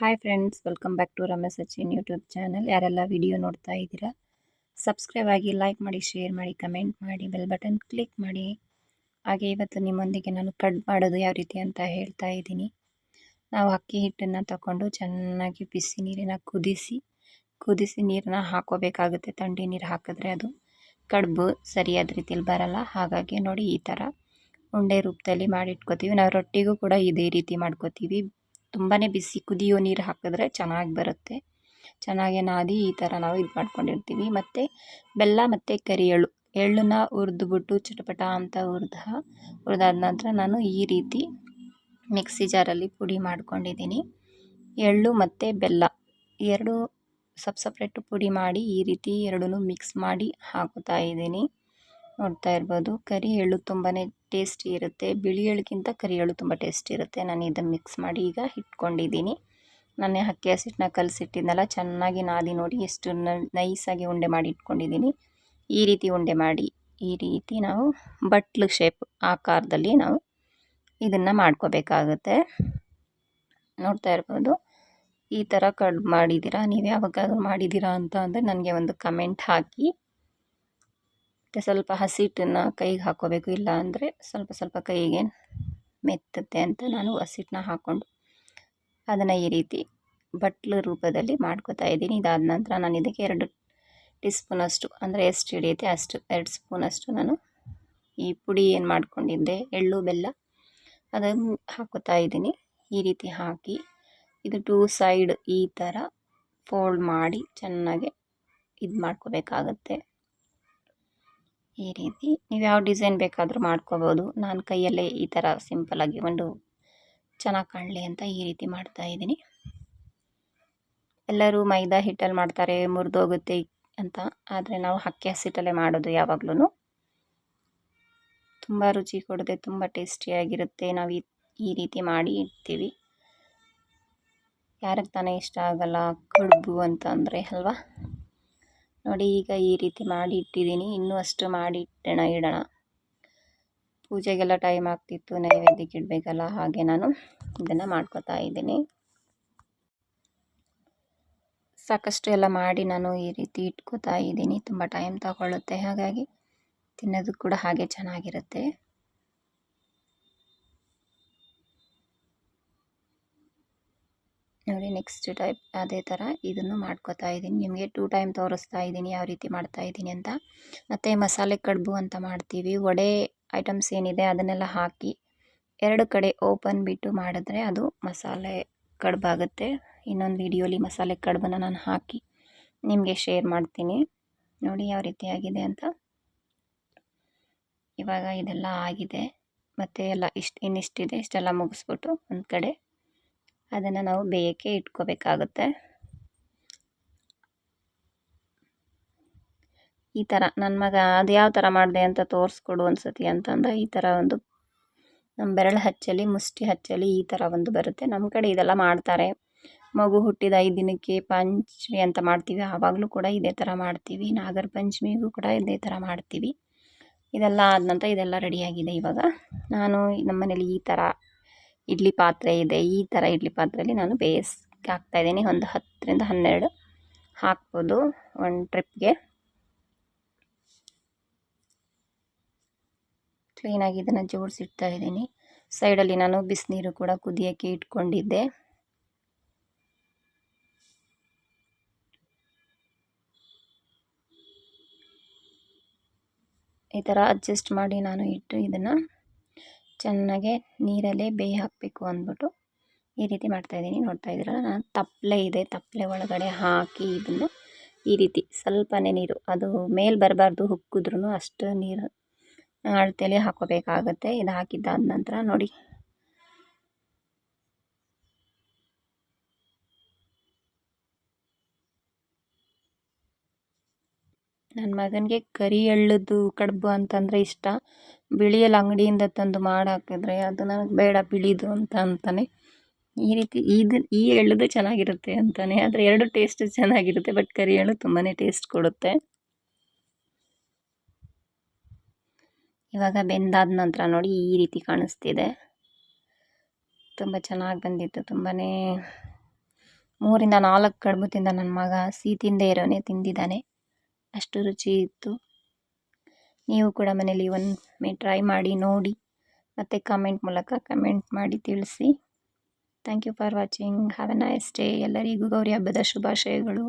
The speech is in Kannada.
Hi friends welcome back to Ramesh Sachin YouTube channel ಯಾರೆಲ್ಲ ವಿಡಿಯೋ ನೋಡ್ತಾ ಇದ್ದೀರಾ ಸಬ್ಸ್ಕ್ರೈಬ್ ಆಗಿ ಲೈಕ್ ಮಾಡಿ ಶೇರ್ ಮಾಡಿ ಕಮೆಂಟ್ ಮಾಡಿ ಬೆಲ್ ಬಟನ್ ಕ್ಲಿಕ್ ಮಾಡಿ. ಹಾಗೆ ಇವತ್ತು ನಿಮ್ಮೊಂದಿಗೆ ನಾನು ಕಟ್ ಮಾಡೋದು ಯಾವ ರೀತಿ ಅಂತ ಹೇಳ್ತಾ ಇದ್ದೀನಿ. ನಾವು ಅಕ್ಕಿ ಹಿಟ್ಟನ್ನು ತಗೊಂಡು ಚೆನ್ನಾಗಿ ಬಿಸಿ ನೀರನ್ನು ಕುದಿಸಿ ಕುದಿಸಿ ನೀರನ್ನ ಹಾಕೋಬೇಕಾಗುತ್ತೆ. ಥಂಡಿ ನೀರು ಹಾಕಿದ್ರೆ ಅದು ಕಡುಬು ಸರಿಯಾದ ರೀತಿಯಲ್ಲಿ ಬರಲ್ಲ. ಹಾಗಾಗಿ ನೋಡಿ ಈ ಥರ ಉಂಡೆ ರೂಪದಲ್ಲಿ ಮಾಡಿಟ್ಕೋತೀವಿ. ನಾವು ರೊಟ್ಟಿಗೂ ಕೂಡ ಇದೇ ರೀತಿ ಮಾಡ್ಕೋತೀವಿ. ತುಂಬಾ ಬಿಸಿ ಕುದಿಯೋ ನೀರು ಹಾಕಿದ್ರೆ ಚೆನ್ನಾಗಿ ಬರುತ್ತೆ. ಚೆನ್ನಾಗಿ ನಾದಿ ಈ ಥರ ನಾವು ಇದು ಮಾಡ್ಕೊಂಡಿರ್ತೀವಿ. ಮತ್ತು ಬೆಲ್ಲ ಮತ್ತು ಕರಿ ಎಳ್ಳು ಎಳ್ಳನ್ನ ಹುರಿದ್ಬಿಟ್ಟು ಚಟಪಟ ಅಂತ ಹುರಿದ, ಹುರಿದಾದ ನಂತರ ನಾನು ಈ ರೀತಿ ಮಿಕ್ಸಿ ಜಾರಲ್ಲಿ ಪುಡಿ ಮಾಡ್ಕೊಂಡಿದ್ದೀನಿ. ಎಳ್ಳು ಮತ್ತು ಬೆಲ್ಲ, ಎರಡು ಸಪ್ ಸಪ್ರೇಟು ಪುಡಿ ಮಾಡಿ ಈ ರೀತಿ ಎರಡೂ ಮಿಕ್ಸ್ ಮಾಡಿ ಹಾಕುತ್ತಾ ಇದ್ದೀನಿ. ನೋಡ್ತಾ ಇರ್ಬೋದು. ಕರಿ ಎಳ್ಳು ತುಂಬಾ ಟೇಸ್ಟಿ ಇರುತ್ತೆ. ಬಿಳಿ ಎಳ್ಳಿಗಿಂತ ಕರಿ ಎಳ್ಳು ತುಂಬ ಟೇಸ್ಟಿ ಇರುತ್ತೆ. ನಾನು ಇದನ್ನು ಮಿಕ್ಸ್ ಮಾಡಿ ಈಗ ಇಟ್ಕೊಂಡಿದ್ದೀನಿ ನಾನೇ ಅಕ್ಕಿ ಹಸಿಟ್ಟನ್ನ ಕಲಸಿಟ್ಟಿದ್ನಲ್ಲ, ಚೆನ್ನಾಗಿ ನಾದಿ ನೋಡಿ ಎಷ್ಟು ನೈಸಾಗಿ ಉಂಡೆ ಮಾಡಿ ಇಟ್ಕೊಂಡಿದ್ದೀನಿ. ಈ ರೀತಿ ಉಂಡೆ ಮಾಡಿ, ಈ ರೀತಿ ನಾವು ಬಟ್ಲು ಶೇಪ್ ಆಕಾರದಲ್ಲಿ ನಾವು ಇದನ್ನು ಮಾಡ್ಕೋಬೇಕಾಗುತ್ತೆ. ನೋಡ್ತಾ ಇರ್ಬೋದು. ಈ ಥರ ಕಡ್, ಮಾಡಿದ್ದೀರಾ? ನೀವು ಯಾವಾಗಾದ್ರೂ ಮಾಡಿದ್ದೀರಾ ಅಂತ ಅಂದರೆ ನನಗೆ ಒಂದು ಕಮೆಂಟ್ ಹಾಕಿ. ಮತ್ತು ಸ್ವಲ್ಪ ಹಸಿಟ್ಟನ್ನು ಕೈಗೆ ಹಾಕ್ಕೋಬೇಕು ಇಲ್ಲ ಅಂದರೆ ಸ್ವಲ್ಪ ಸ್ವಲ್ಪ ಕೈಗೆ ಮೆತ್ತುತ್ತೆ ಅಂತ ನಾನು ಹಸಿಟ್ಟನ್ನ ಹಾಕ್ಕೊಂಡು ಅದನ್ನು ಈ ರೀತಿ ಬಟ್ಲು ರೂಪದಲ್ಲಿ ಮಾಡ್ಕೋತಾ ಇದ್ದೀನಿ. ಇದಾದ ನಂತರ ನಾನು ಇದಕ್ಕೆ ಎರಡು ಟೀ ಸ್ಪೂನಷ್ಟು ಅಂದರೆ ಎಷ್ಟು ಹಿಡಿಯುತ್ತೆ ಅಷ್ಟು, ಎರಡು ಸ್ಪೂನಷ್ಟು ನಾನು ಈ ಪುಡಿ ಏನು ಮಾಡ್ಕೊಂಡಿದ್ದೆ, ಎಳ್ಳು, ಬೆಲ್ಲ ಅದನ್ನು ಹಾಕೋತಾ ಇದ್ದೀನಿ. ಈ ರೀತಿ ಹಾಕಿ ಇದು ಟೂ ಸೈಡ್ ಈ ಥರ ಫೋಲ್ಡ್ ಮಾಡಿ ಚೆನ್ನಾಗಿ ಇದು ಮಾಡ್ಕೋಬೇಕಾಗತ್ತೆ ಈ ರೀತಿ ನೀವು ಯಾವ ಡಿಸೈನ್ ಬೇಕಾದರೂ ಮಾಡ್ಕೋಬೋದು. ನಾನು ಕೈಯಲ್ಲೇ ಈ ಥರ ಸಿಂಪಲಾಗಿ ಒಂದು ಚೆನ್ನಾಗಿ ಕಾಣಲಿ ಅಂತ ಈ ರೀತಿ ಮಾಡ್ತಾ ಇದ್ದೀನಿ. ಎಲ್ಲರೂ ಮೈದಾ ಹಿಟ್ಟಲ್ಲಿ ಮಾಡ್ತಾರೆ ಮುರಿದೋಗುತ್ತೆ ಅಂತ. ಆದರೆ ನಾವು ಅಕ್ಕಿ ಹಸಿಟ್ಟಲ್ಲೇ ಮಾಡೋದು ಯಾವಾಗಲೂ ತುಂಬ ರುಚಿ ಕೊಡದೆ ತುಂಬ ಟೇಸ್ಟಿಯಾಗಿರುತ್ತೆ ನಾವು ಈ ರೀತಿ ಮಾಡಿ ಇಡ್ತೀವಿ. ಯಾರಿಗೆ ತಾನೇ ಇಷ್ಟ ಆಗಲ್ಲ, ಕಡುಬು ಅಂತ ಅಂದರೆ ಅಲ್ವಾ? ನೋಡಿ, ಈಗ ಈ ರೀತಿ ಮಾಡಿ ಇಟ್ಟಿದ್ದೀನಿ ಇನ್ನೂ ಅಷ್ಟು ಮಾಡಿ ಇಟ್ಟೋಣ ಇಡೋಣ. ಪೂಜೆಗೆಲ್ಲ ಟೈಮ್ ಆಗ್ತಿತ್ತು, ನೈವೇದ್ಯಕ್ಕೆ ಇಡಬೇಕಲ್ಲ, ಹಾಗೆ ನಾನು ಇದನ್ನು ಮಾಡ್ಕೋತಾ ಇದ್ದೀನಿ. ಸಾಕಷ್ಟು ಎಲ್ಲ ಮಾಡಿ ನಾನು ಈ ರೀತಿ ಇಟ್ಕೋತಾ ಇದ್ದೀನಿ. ತುಂಬ ಟೈಮ್ ತಗೊಳ್ಳುತ್ತೆ ಹಾಗಾಗಿ ತಿನ್ನೋದು ಕೂಡ ಹಾಗೆ ಚೆನ್ನಾಗಿರುತ್ತೆ. ನೋಡಿ ನೆಕ್ಸ್ಟ್ ಟೈಪ್ ಅದೇ ಥರ ಇದನ್ನು ಮಾಡ್ಕೋತಾ ಇದ್ದೀನಿ. ನಿಮಗೆ ಟೂ ಟೈಮ್ ತೋರಿಸ್ತಾ ಇದ್ದೀನಿ ಯಾವ ರೀತಿ ಮಾಡ್ತಾ ಇದ್ದೀನಿ ಅಂತ. ಮತ್ತು ಮಸಾಲೆ ಕಡುಬು ಅಂತ ಮಾಡ್ತೀವಿ. ವಡೆ ಐಟಮ್ಸ್ ಏನಿದೆ ಅದನ್ನೆಲ್ಲ ಹಾಕಿ ಎರಡು ಕಡೆ ಓಪನ್ ಬಿಟ್ಟು ಮಾಡಿದ್ರೆ ಅದು ಮಸಾಲೆ ಕಡುಬಾಗುತ್ತೆ. ಇನ್ನೊಂದು ವೀಡಿಯೋಲಿ ಮಸಾಲೆ ಕಡುಬನ್ನ ನಾನು ಹಾಕಿ ನಿಮಗೆ ಶೇರ್ ಮಾಡ್ತೀನಿ. ನೋಡಿ ಯಾವ ರೀತಿ ಆಗಿದೆ ಅಂತ. ಇವಾಗ ಇದೆಲ್ಲ ಆಗಿದೆ. ಮತ್ತು ಎಲ್ಲ ಇಷ್ಟು ಇನ್ನಿಷ್ಟಿದೆ, ಇಷ್ಟೆಲ್ಲ ಮುಗಿಸ್ಬಿಟ್ಟು ಒಂದು ಕಡೆ ಅದನ್ನು ನಾವು ಬೇಯಕ್ಕೆ ಇಟ್ಕೋಬೇಕಾಗುತ್ತೆ. ಈ ಥರ ನನ್ನ ಮಗ ಅದು ಯಾವ ಥರ ಮಾಡಿದೆ ಅಂತ ತೋರಿಸ್ಕೊಡು ಅನ್ಸತಿ ಅಂತಂದ, ಈ ಥರ ಒಂದು ನಮ್ಮ ಬೆರಳು ಹಚ್ಚಲಿ, ಮುಷ್ಟಿ ಹಚ್ಚಲಿ ಈ ಥರ ಒಂದು ಬರುತ್ತೆ. ನಮ್ಮ ಕಡೆ ಇದೆಲ್ಲ ಮಾಡ್ತಾರೆ. ಮಗು ಹುಟ್ಟಿದ ಐದು ದಿನಕ್ಕೆ ಪಂಚಮಿ ಅಂತ ಮಾಡ್ತೀವಿ, ಆವಾಗಲೂ ಕೂಡ ಇದೇ ಥರ ಮಾಡ್ತೀವಿ. ನಾಗರ ಪಂಚಮಿಗೂ ಕೂಡ ಇದೇ ಥರ ಮಾಡ್ತೀವಿ. ಇದೆಲ್ಲ ಆದ ನಂತರ ಇದೆಲ್ಲ ರೆಡಿಯಾಗಿದೆ ಇವಾಗ. ನಾನು ನಮ್ಮ ಮನೇಲಿ ಈ ಥರ ಇಡ್ಲಿ ಪಾತ್ರೆ ಇದೆ. ಈ ಥರ ಇಡ್ಲಿ ಪಾತ್ರೆಯಲ್ಲಿ ನಾನು ಬೇಯಿಸ್ಕೆ ಹಾಕ್ತಾಯಿದ್ದೀನಿ ಒಂದು ಹತ್ತರಿಂದ ಹನ್ನೆರಡು ಹಾಕ್ಬೋದು ಒಂದು ಟ್ರಿಪ್ಗೆ. ಕ್ಲೀನಾಗಿ ಇದನ್ನು ಜೋಡಿಸಿಡ್ತಾ ಇದ್ದೀನಿ. ಸೈಡಲ್ಲಿ ನಾನು ಬಿಸಿನೀರು ಕೂಡ ಕುದಿಯೋಕ್ಕೆ ಇಟ್ಕೊಂಡಿದ್ದೆ. ಈ ಥರ ಅಡ್ಜಸ್ಟ್ ಮಾಡಿ ನಾನು ಇಟ್ಟು ಇದನ್ನು ಚೆನ್ನಾಗೆ ನೀರಲ್ಲೇ ಬೇಯ ಹಾಕಬೇಕು ಅಂದ್ಬಿಟ್ಟು ಈ ರೀತಿ ಮಾಡ್ತಾಯಿದ್ದೀನಿ ನೋಡ್ತಾ ಇದ್ದೀರಲ್ಲ, ನಾನು ತಪ್ಪಲೆ ಇದೆ. ತಪ್ಪಲೆ ಒಳಗಡೆ ಹಾಕಿ ಇದನ್ನು ಈ ರೀತಿ ಸ್ವಲ್ಪನೇ ನೀರು, ಅದು ಮೇಲೆ ಬರಬಾರ್ದು ಹುಕ್ಕಿದ್ರೂ ಅಷ್ಟು ನೀರು ಅಳತೆಯಲ್ಲಿ ಹಾಕೋಬೇಕಾಗತ್ತೆ ಇದು ಹಾಕಿದ್ದಾದ ನಂತರ ನೋಡಿ. ನನ್ನ ಮಗನಿಗೆ ಕರಿ ಎಳ್ಳದ್ದು ಕಡುಬು ಅಂತಂದರೆ ಇಷ್ಟ. ಬಿಳಿಯಲ್ಲಿ ಅಂಗಡಿಯಿಂದ ತಂದು ಮಾಡಾಕಿದ್ರೆ ಅದು ನನಗೆ ಬೇಡ ಬಿಳಿದು ಅಂತ ಅಂತಾನೆ. ಈ ರೀತಿ ಇದು ಈ ಎಳ್ಳದು ಚೆನ್ನಾಗಿರುತ್ತೆ ಅಂತಾನೆ. ಆದರೆ ಎರಡು ಟೇಸ್ಟ್ ಚೆನ್ನಾಗಿರುತ್ತೆ ಬಟ್ ಕರಿ ಎಳ್ಳು ತುಂಬಾ ಟೇಸ್ಟ್ ಕೊಡುತ್ತೆ. ಇವಾಗ ಬೆಂದಾದ ನಂತರ ನೋಡಿ ಈ ರೀತಿ ಕಾಣಿಸ್ತಿದೆ. ತುಂಬ ಚೆನ್ನಾಗಿ ಬಂದಿತ್ತು ತುಂಬಾ ಮೂರಿಂದ ನಾಲ್ಕು ಕಡುಬು ತಿಂದ ನನ್ನ ಮಗ ಸಿಹಿ ತಿಂದೇ ಇರೋನೇ, ತಿಂದಿದ್ದಾನೆ. ಅಷ್ಟು ರುಚಿ ಇತ್ತು. ನೀವು ಕೂಡ ಮನೇಲಿ ಒಮ್ಮೆ ಟ್ರೈ ಮಾಡಿ ನೋಡಿ. ಮತ್ತು ಕಮೆಂಟ್ ಮೂಲಕ ಕಮೆಂಟ್ ಮಾಡಿ ತಿಳಿಸಿ. Thank you for watching have a nice day ಎಲ್ಲರಿಗೂ ಗೌರಿ ಹಬ್ಬದ ಶುಭಾಶಯಗಳು.